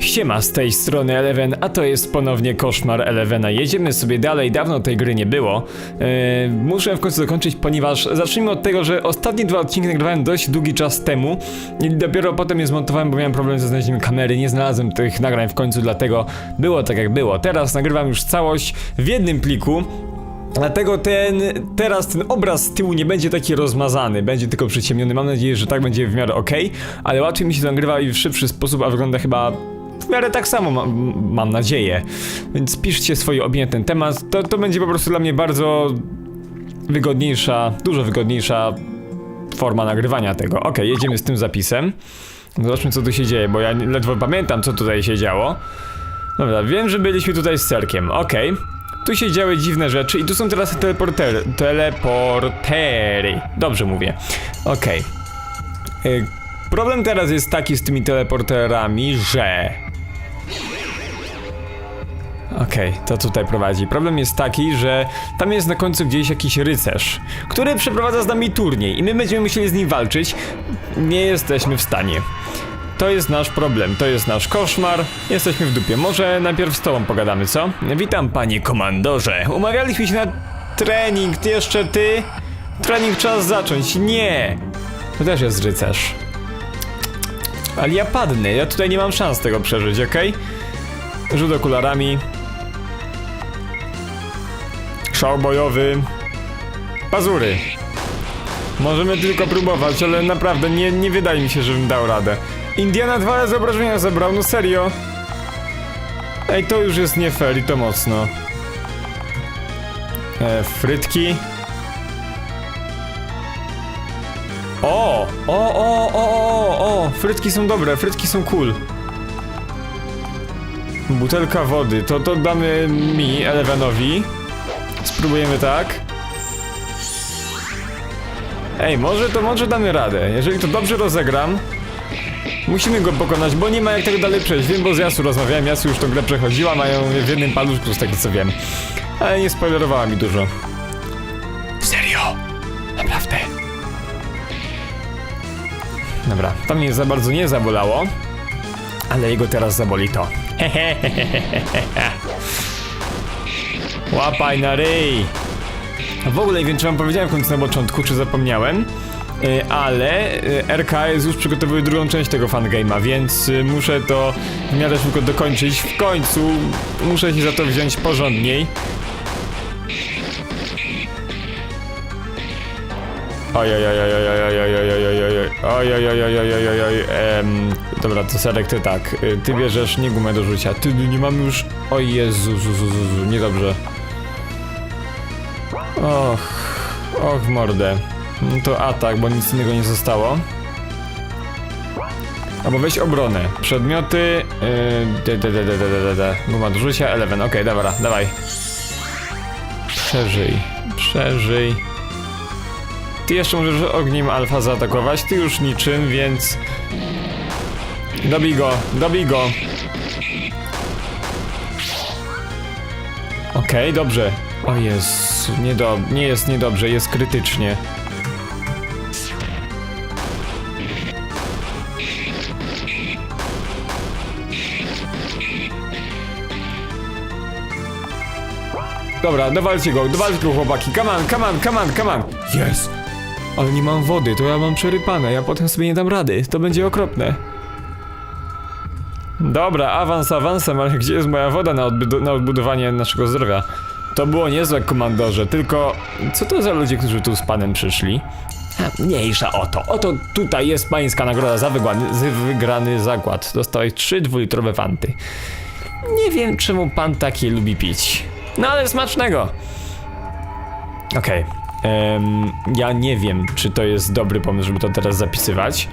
Siema, z tej strony Eleven, a to jest ponownie koszmar Elevena. Jedziemy sobie dalej, dawno tej gry nie było. Eee, muszę w końcu dokończyć, ponieważ zacznijmy od tego, że ostatnie dwa odcinki nagrywałem dość długi czas temu i dopiero potem je zmontowałem, bo miałem problem ze znalezieniem kamery, nie znalazłem tych nagrań w końcu, dlatego było tak jak było. Teraz nagrywam już całość w jednym pliku, Dlatego ten, teraz ten obraz z tyłu nie będzie taki rozmazany, będzie tylko przyciemniony. Mam nadzieję, że tak będzie w miarę ok, ale łatwiej mi się to nagrywa i w szybszy sposób, a wygląda chyba w miarę tak samo, mam, mam nadzieję. Więc piszcie swoje opinie na ten temat. To, to będzie po prostu dla mnie bardzo wygodniejsza, dużo wygodniejsza forma nagrywania tego. Ok, jedziemy z tym zapisem. Zobaczmy, co tu się dzieje, bo ja ledwo pamiętam, co tutaj się działo. Dobra, wiem, że byliśmy tutaj z Serkiem, okej. Tu się działy dziwne rzeczy i tu są teraz teleportery. Teleportery. Dobrze mówię. Y, Problem teraz jest taki z tymi teleporterami, że... Okej, to tutaj prowadzi. Problem jest taki, że tam jest na końcu gdzieś jakiś rycerz, który przeprowadza z nami turniej i my będziemy musieli z nim walczyć. Nie jesteśmy w stanie. To jest nasz problem, to jest nasz koszmar. Jesteśmy w dupie. Może najpierw z tobą pogadamy, co? Witam, panie komandorze. Umawialiśmy się na trening. Jeszcze ty? Trening czas zacząć. Nie! To też jest rycerz. Ale ja padnę, ja tutaj nie mam szans tego przeżyć, okej? Rzut okularami. Szał bojowy. Pazury. Możemy tylko próbować, ale naprawdę nie, nie wydaje mi się, żebym dał radę. Indiana dwa razy obrażenia zebrał, no serio. Ej, to już jest nie fair i to mocno. E, frytki. O! O, o, o, o, o! Frytki są dobre, frytki są cool. Butelka wody, to to damy mi, Elevenowi. Spróbujemy tak. Ej, może to może damy radę. Jeżeli to dobrze rozegram, musimy go pokonać, bo nie ma jak tego dalej przejść. Wiem, bo z Jasu rozmawiałem, Jasu już tą grę przechodziła, mają w jednym paluszku z tego co wiem. Ale nie spoilerowała mi dużo. Serio? Naprawdę? Dobra, to mnie za bardzo nie zabolało, ale jego teraz zaboli to. Łapaj na ryj! W ogóle nie wiem, czy wam powiedziałem w końcu na początku, czy zapomniałem, y, ale y, RKS już przygotowuje drugą część tego fangame'a, więc y, muszę to w miarę szybko dokończyć. W końcu muszę się za to wziąć porządniej. Ehm, dobra, to Serek, ty tak. Ty bierzesz nie gumę do rzucia. Ty, nie mam już... O Jezu, niedobrze. Och, och mordę. To atak, bo nic innego nie zostało. Albo weź obronę. Przedmioty... Yy, de, de. Guma do eleven. Okej, dobra, dawaj. Przeżyj, przeżyj. Ty jeszcze możesz ogniem alfa zaatakować, ty już niczym, więc... Dobij go, dobij go. Okej, okay, dobrze. O jest jest, niedo, nie jest niedobrze, jest krytycznie. Dobra, dawajcie go, dawajcie go chłopaki, come on, come on, come on, come on. Jest. Ale nie mam wody, to ja mam przerypane, ja potem sobie nie dam rady, to będzie okropne. Dobra, awans awansem, ale gdzie jest moja woda na, na odbudowanie naszego zdrowia? To było niezłe, komandorze, tylko co to za ludzie, którzy tu z panem przyszli? Mniejsza o to. Oto tutaj jest pańska nagroda za wygrany, wygrany zakład. Dostałeś trzy dwulitrowe fanty. Nie wiem, czemu pan takie lubi pić. No ale smacznego. Okej. em, ja nie wiem, czy to jest dobry pomysł, żeby to teraz zapisywać.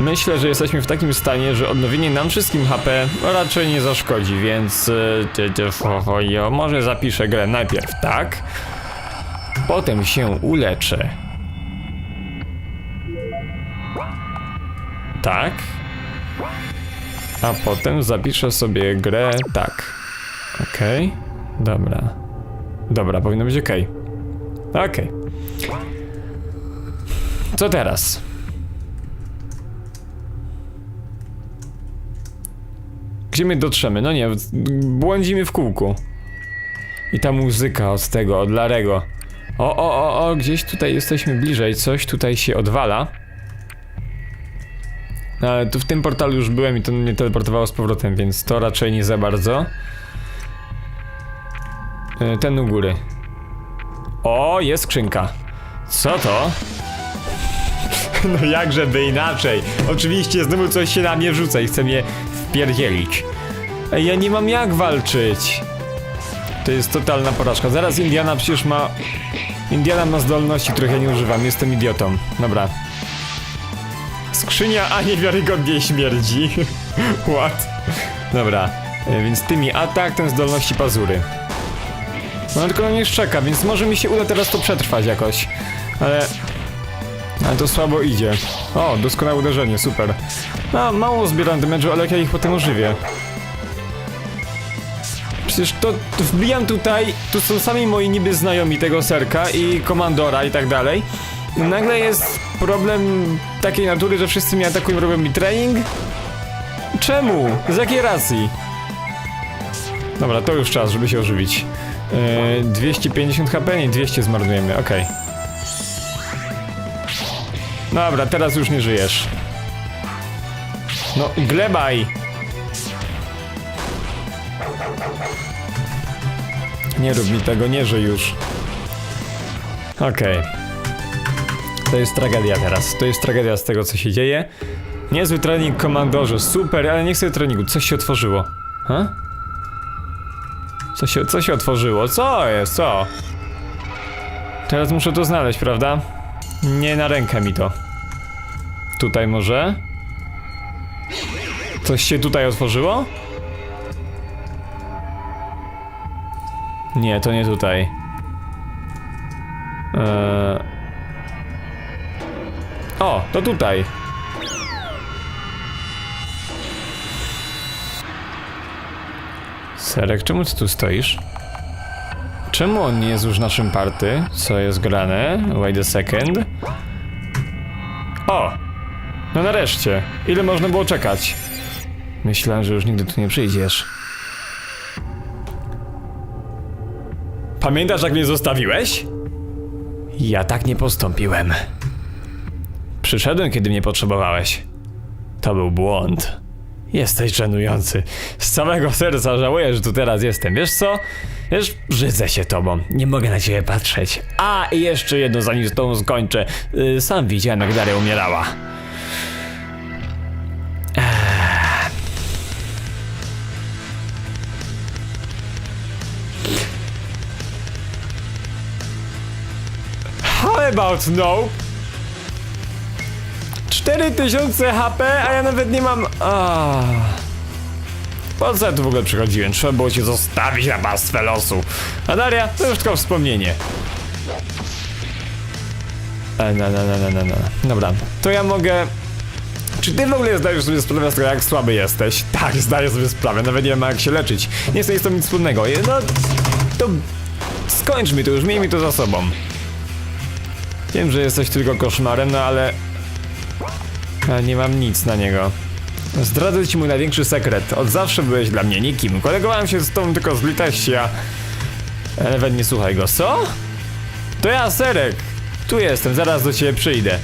Myślę, że jesteśmy w takim stanie, że odnowienie nam wszystkim HP raczej nie zaszkodzi, więc jo, może zapiszę grę najpierw tak, potem się uleczę. Tak. A potem zapiszę sobie grę tak. Okej. Dobra. Dobra, powinno być okej. Okej. Co teraz? Gdzie my dotrzemy? No nie, błądzimy w kółku. I ta muzyka od tego, od Larego. O, o, o, o, gdzieś tutaj jesteśmy bliżej, coś tutaj się odwala. No, ale tu w tym portalu już byłem i to mnie teleportowało z powrotem, więc to raczej nie za bardzo. E, Ten u góry. O, jest skrzynka. Co to? No jakżeby inaczej. Oczywiście znowu coś się na mnie wrzuca i chce mnie wpierdzielić. Ej, ja nie mam jak walczyć. To jest totalna porażka. Zaraz Indiana przecież ma... Indiana ma zdolności, których ja nie używam. Jestem idiotą. Dobra. Skrzynia, a niewiarygodnie śmierdzi. What? Dobra. E, Więc ty mi atak, ten zdolności pazury. No tylko na mnie szczeka, więc może mi się uda teraz to przetrwać jakoś. Ale... Ale to słabo idzie. O, doskonałe uderzenie, super. No, mało zbieram damage'u, ale jak ja ich potem ożywię. Przecież to, wbijam tutaj, tu są sami moi niby znajomi tego serka i komandora i tak dalej. Nagle jest problem takiej natury, że wszyscy mnie atakują, robią mi trening? Czemu? Z jakiej racji? Dobra, to już czas, żeby się ożywić. Yy, 250 HP, nie 200 zmarnujemy, okej. Dobra, teraz już nie żyjesz. No, glebaj! Nie rób mi tego, nie żyj już. Okej. To jest tragedia teraz. To jest tragedia z tego, co się dzieje. Niezły trening, komandorze. Super, ale nie chcę treningu. Coś się otworzyło. Ha? Co się, co się otworzyło? Co jest? Co? Teraz muszę to znaleźć, prawda? Nie na rękę mi to. Tutaj może? Coś się tutaj otworzyło? Nie, to nie tutaj. Eee... O, to tutaj. Serek, czemu ty tu stoisz? Czemu on nie jest już naszym party? Co jest grane? Wait a second. O! No nareszcie. Ile można było czekać? Myślałem, że już nigdy tu nie przyjdziesz. Pamiętasz, jak mnie zostawiłeś? Ja tak nie postąpiłem. Przyszedłem, kiedy mnie potrzebowałeś. To był błąd. Jesteś żenujący. Z całego serca żałuję, że tu teraz jestem. Wiesz co? Wiesz, brzydzę się tobą. Nie mogę na ciebie patrzeć. A, i jeszcze jedno, zanim z tobą skończę. Yy, sam widziałem, jak Daria umierała. About no? 4000 HP, a ja nawet nie mam... Ah. Po co ja tu w ogóle przychodziłem? Trzeba było cię zostawić na pastwę losu. A Daria, to już tylko wspomnienie. E, no, no, no, no, no, no. Dobra, to ja mogę... Czy ty w ogóle zdajesz sobie sprawę z tego, jak słaby jesteś? Tak, zdaję sobie sprawę, nawet nie wiem jak się leczyć. Nie jest to nic wspólnego. Je- No, to... Skończmy to już, miejmy to za sobą. Wiem, że jesteś tylko koszmarem, no ale... Ale nie mam nic na niego. Zdradzę ci mój największy sekret. Od zawsze byłeś dla mnie nikim. Kolegowałem się z tobą tylko z litości, a... Nawet nie słuchaj go. Co? To ja, Serek. Tu jestem, zaraz do ciebie przyjdę.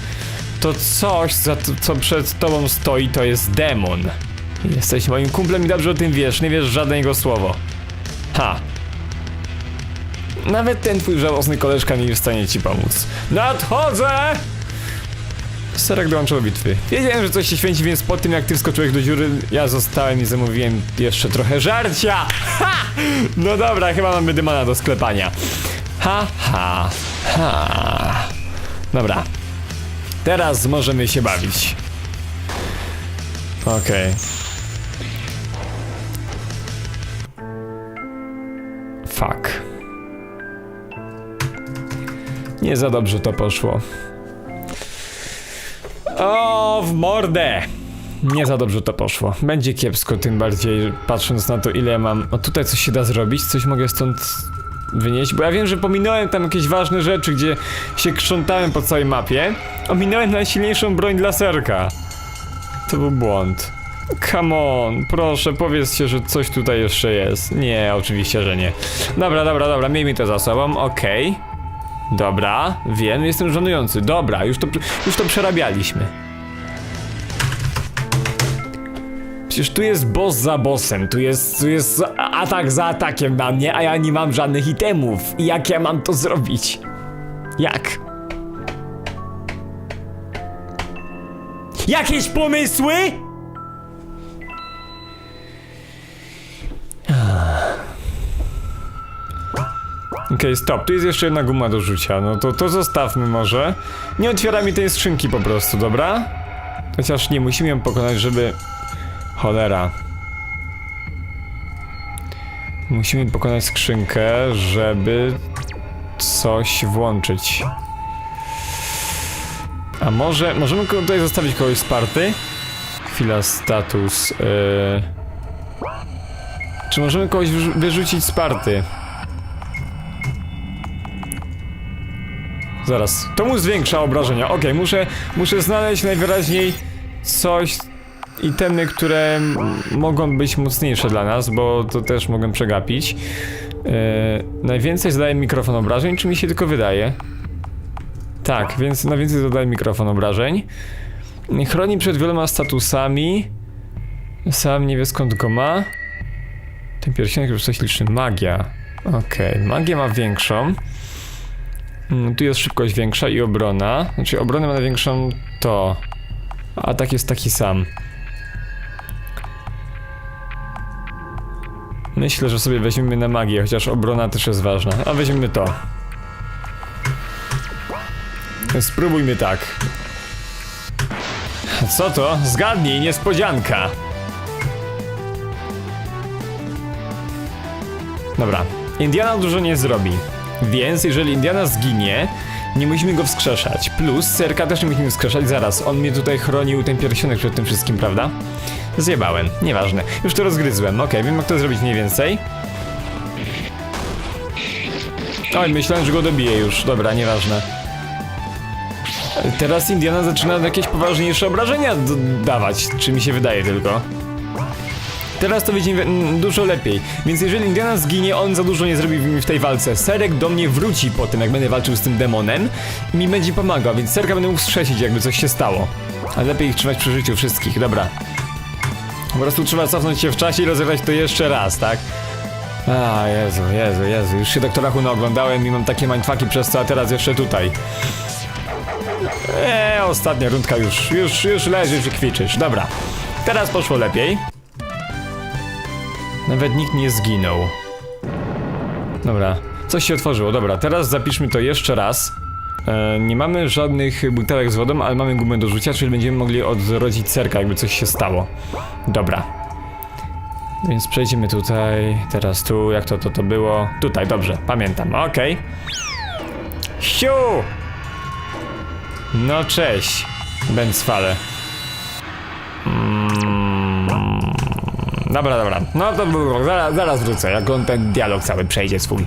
To coś, co przed tobą stoi, to jest demon. Jesteś moim kumplem i dobrze o tym wiesz, nie wiesz żadne jego słowo. Ha. Nawet ten twój żałosny koleżka nie jest w stanie ci pomóc. Nadchodzę! Serek dołączył do bitwy. Wiedziałem, że coś się święci, więc po tym jak ty wskoczyłeś do dziury, ja zostałem i zamówiłem jeszcze trochę żarcia. Ha! No dobra, chyba mamy dymana do sklepania. Ha, ha, ha. Dobra. Teraz możemy się bawić. Okej. Fuck. Nie za dobrze to poszło. O, w mordę! Nie za dobrze to poszło. Będzie kiepsko, tym bardziej patrząc na to, ile mam. O, tutaj coś się da zrobić, coś mogę stąd wynieść, bo ja wiem, że pominąłem tam jakieś ważne rzeczy, gdzie się krzątałem po całej mapie. Ominąłem najsilniejszą broń dla serka. To był błąd. Come on, proszę, powiedzcie, że coś tutaj jeszcze jest. Nie, oczywiście, że nie. Dobra, dobra, dobra, miejmy to za sobą, okej. Dobra, wiem, jestem żenujący. Dobra, już to, już to przerabialiśmy. Przecież tu jest boss za bossem, tu jest, tu jest atak za atakiem na mnie, a ja nie mam żadnych itemów. Jak ja mam to zrobić? Jak? Jakieś pomysły? Okej, stop. Tu jest jeszcze jedna guma do rzucia. No to to zostawmy może. Nie otwiera mi tej skrzynki po prostu, dobra? Chociaż nie musimy ją pokonać, żeby... Cholera. Musimy pokonać skrzynkę, żeby coś włączyć. A może... Możemy tutaj zostawić kogoś z party? Chwila, status... Yy... Czy możemy kogoś wyrzu- wyrzucić z party? Zaraz. To mu zwiększa obrażenia. Okej, muszę, muszę znaleźć najwyraźniej coś, itemy, które mogą być mocniejsze dla nas, bo to też mogę przegapić. Yy, najwięcej zadaje mikrofon obrażeń, czy mi się tylko wydaje? Tak, więc najwięcej zadaje mikrofon obrażeń. Chroni przed wieloma statusami. Sam nie wie skąd go ma. Ten pierścionek już coś liczy. Magia. Okej, magia ma większą. Mm, Tu jest szybkość większa i obrona. Znaczy obronę ma największą to. A atak jest taki sam. Myślę, że sobie weźmiemy na magię, chociaż obrona też jest ważna. A weźmiemy to. Spróbujmy tak. Co to? Zgadnij, niespodzianka. Dobra. Indiana dużo nie zrobi. Więc jeżeli Indiana zginie, nie musimy go wskrzeszać. Plus Serka też nie musimy wskrzeszać. Zaraz, on mnie tutaj chronił ten pierścionek przed tym wszystkim, prawda? Zjebałem, nieważne. Już to rozgryzłem. Okej, wiem jak to zrobić mniej więcej. Oj, myślałem, że go dobiję już. Dobra, nieważne. Teraz Indiana zaczyna jakieś poważniejsze obrażenia dawać, czy mi się wydaje tylko. Teraz to mm, dużo lepiej. Więc jeżeli Indiana zginie, on za dużo nie zrobi w, tej walce. Serek do mnie wróci po tym, jak będę walczył z tym demonem i mi będzie pomagał, więc Serka będę mógł strzesić, jakby coś się stało. Ale lepiej ich trzymać przy życiu wszystkich, dobra. Po prostu trzeba cofnąć się w czasie i rozegrać to jeszcze raz, tak? A, Jezu, Jezu, Jezu, już się doktora Huno oglądałem i mam takie mindfucki przez co, a teraz jeszcze tutaj. Eee, ostatnia rundka już, już, już leżysz i kwiczysz. Dobra, teraz poszło lepiej. Nawet nikt nie zginął. Dobra, coś się otworzyło. Dobra, teraz zapiszmy to jeszcze raz. E, nie mamy żadnych butelek z wodą, ale mamy gumę do rzucia, czyli będziemy mogli odrodzić serka, jakby coś się stało. Dobra. Więc przejdziemy tutaj, teraz tu, jak to to, to było. Tutaj, dobrze, pamiętam, okej. Siu! No cześć, Benzfale. Dobra, dobra. No to zaraz, zaraz wrócę, jak on ten dialog cały przejdzie swój.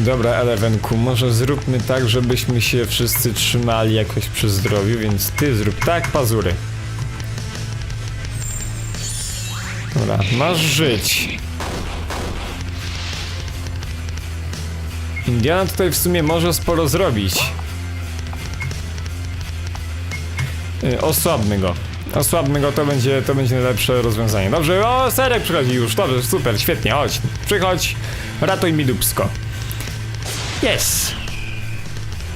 Dobra, Elevenku, może zróbmy tak, żebyśmy się wszyscy trzymali jakoś przy zdrowiu, więc ty zrób tak, pazury. Dobra, masz żyć. Indiana tutaj w sumie może sporo zrobić. Y, Osłabmy go. Osłabmy go, to będzie, to będzie najlepsze rozwiązanie. Dobrze, o, Serek przychodzi już, dobrze, super, świetnie, chodź. Przychodź, ratuj mi dupsko. Jest.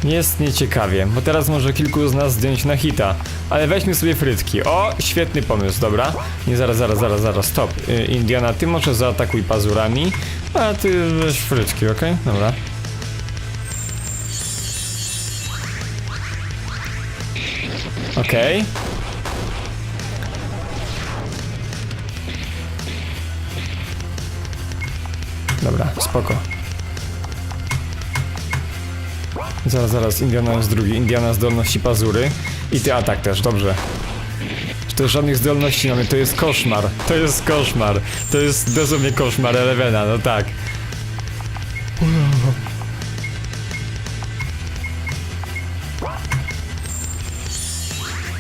Jest nieciekawie, bo teraz może kilku z nas zdjąć na hita. Ale weźmy sobie frytki. O, świetny pomysł, dobra. Nie, zaraz, zaraz, zaraz, zaraz, stop. Y, Indiana, ty może zaatakuj pazurami, a ty weź frytki, okej? Dobra. Okej. Dobra, spoko. Zaraz, zaraz, Indiana jest drugi. Indiana zdolności pazury. I ty atak też, dobrze. To żadnych zdolności mamy, to jest koszmar. To jest koszmar. To jest dosłownie koszmar Elevena, no tak.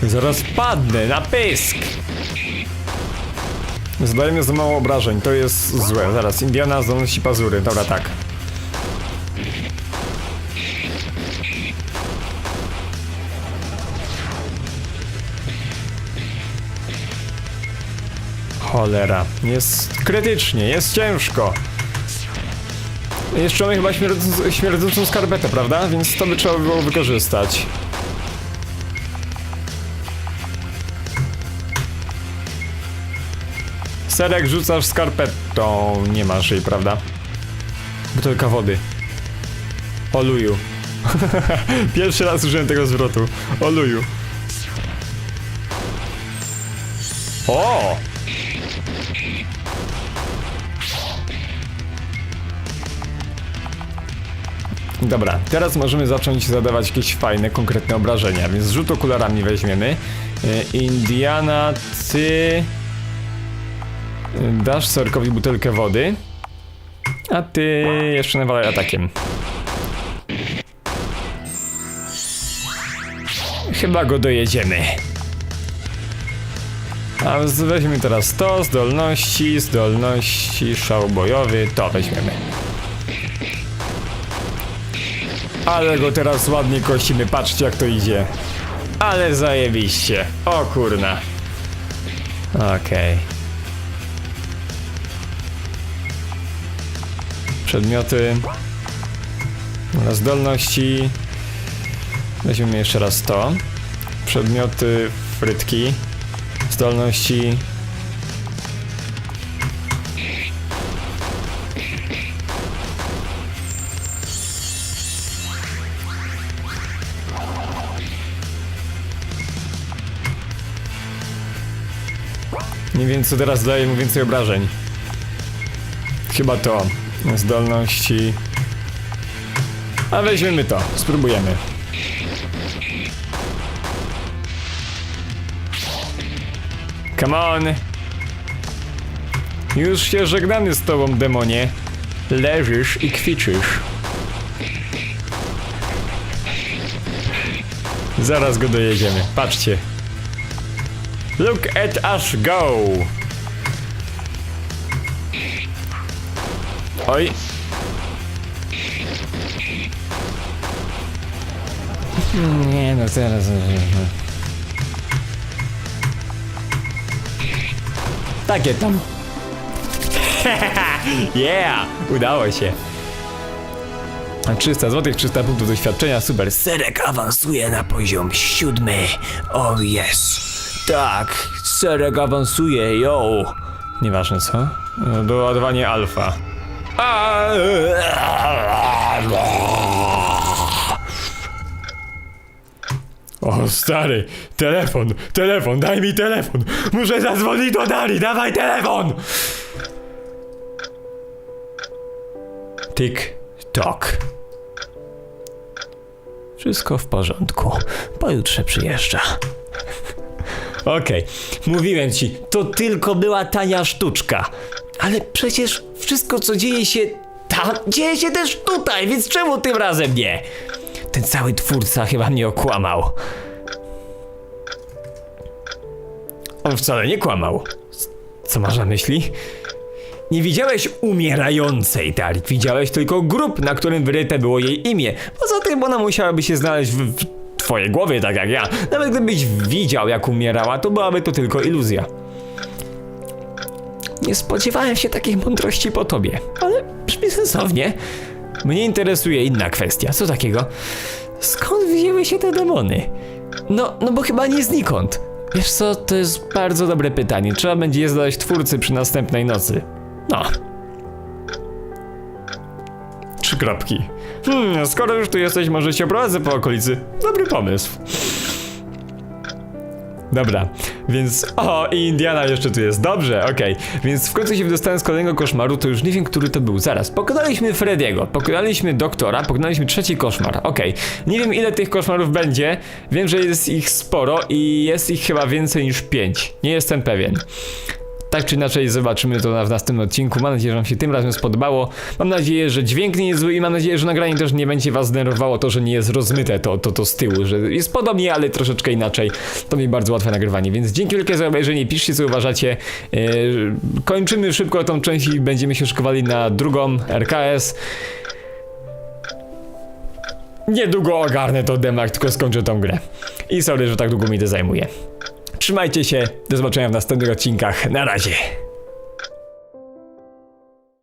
Zaraz padnę na pysk! Zadajemy za mało obrażeń, to jest złe. Zaraz, Indiana zanosi pazury. Dobra, tak. Cholera, jest krytycznie, jest ciężko. Jeszcze mamy chyba śmierdzącą, skarpetę, prawda? Więc to by trzeba było wykorzystać. Serek rzucasz skarpetą. Nie masz jej, prawda? Butelka wody. Oluju. Pierwszy raz użyłem tego zwrotu. Oluju. O! Dobra, teraz możemy zacząć zadawać jakieś fajne, konkretne obrażenia, więc rzut okularami weźmiemy. E, Indiana, ty... Dasz Sorkowi butelkę wody, a ty jeszcze nawalaj atakiem. Chyba go dojedziemy. A weźmiemy teraz to, zdolności, zdolności, szał bojowy, to weźmiemy. Ale go teraz ładnie kosimy, patrzcie jak to idzie. Ale zajebiście. O kurna. Okej. Przedmioty. Dobra, Zdolności. Weźmiemy jeszcze raz to. Przedmioty, frytki. Zdolności. Nie co teraz daje mu więcej obrażeń. Chyba to. Zdolności. A weźmiemy to. Spróbujemy. Come on. Już się żegnamy z tobą, demonie. Leżysz i kwiczysz. Zaraz go dojedziemy. Patrzcie. Look at us go! Oj. Nie no, teraz... Takie tam. yeah! Udało się. 300 zł, 300 punktów doświadczenia, super. Serek awansuje na poziom siódmy. O oh yes. Tak, Serek awansuje, yo. Nieważne co. Doładowanie alfa. O stary, telefon, telefon, daj mi telefon. Muszę zadzwonić do Dali, dawaj telefon. Tik, tok. Wszystko w porządku. Pojutrze przyjeżdża. Okej, mówiłem ci, to tylko była tania sztuczka. Ale przecież wszystko, co dzieje się tam, dzieje się też tutaj, więc czemu tym razem nie? Ten cały twórca chyba mnie okłamał. On wcale nie kłamał. Co masz na myśli? Nie widziałeś umierającej Tarik, widziałeś tylko grób, na którym wyryte było jej imię. Poza tym ona musiałaby się znaleźć w, w twojej głowie, tak jak ja. Nawet gdybyś widział, jak umierała, to byłaby to tylko iluzja. Nie spodziewałem się takiej mądrości po tobie, ale brzmi sensownie. Mnie interesuje inna kwestia. Co takiego? Skąd wzięły się te demony? No, no bo chyba nie znikąd. Wiesz co, to jest bardzo dobre pytanie. Trzeba będzie je zadać twórcy przy następnej nocy. No. Trzy kropki. Hmm, skoro już tu jesteś, może cię oprowadzę po okolicy. Dobry pomysł. Dobra, więc. O, i Indiana jeszcze tu jest. Dobrze, okej. Więc w końcu się wydostałem z kolejnego koszmaru, to już nie wiem, który to był. Zaraz, pokonaliśmy Frediego, pokonaliśmy doktora, pokonaliśmy trzeci koszmar. Okej. Nie wiem, ile tych koszmarów będzie. Wiem, że jest ich sporo i jest ich chyba więcej niż pięć. Nie jestem pewien. Tak czy inaczej zobaczymy to na- w następnym odcinku. Mam nadzieję, że wam się tym razem spodobało. Mam nadzieję, że dźwięk nie jest zły i mam nadzieję, że nagranie też nie będzie was denerwowało to, że nie jest rozmyte to, to, to z tyłu, że jest podobnie, ale troszeczkę inaczej. To mi bardzo łatwe nagrywanie, więc dzięki wielkie za obejrzenie. Piszcie co uważacie. Yy, kończymy szybko tą część i będziemy się szykowali na drugą RKS. Niedługo ogarnę to demo, jak tylko skończę tą grę. I sorry, że tak długo mi to zajmuje. Trzymajcie się, do zobaczenia w następnych odcinkach. Na razie.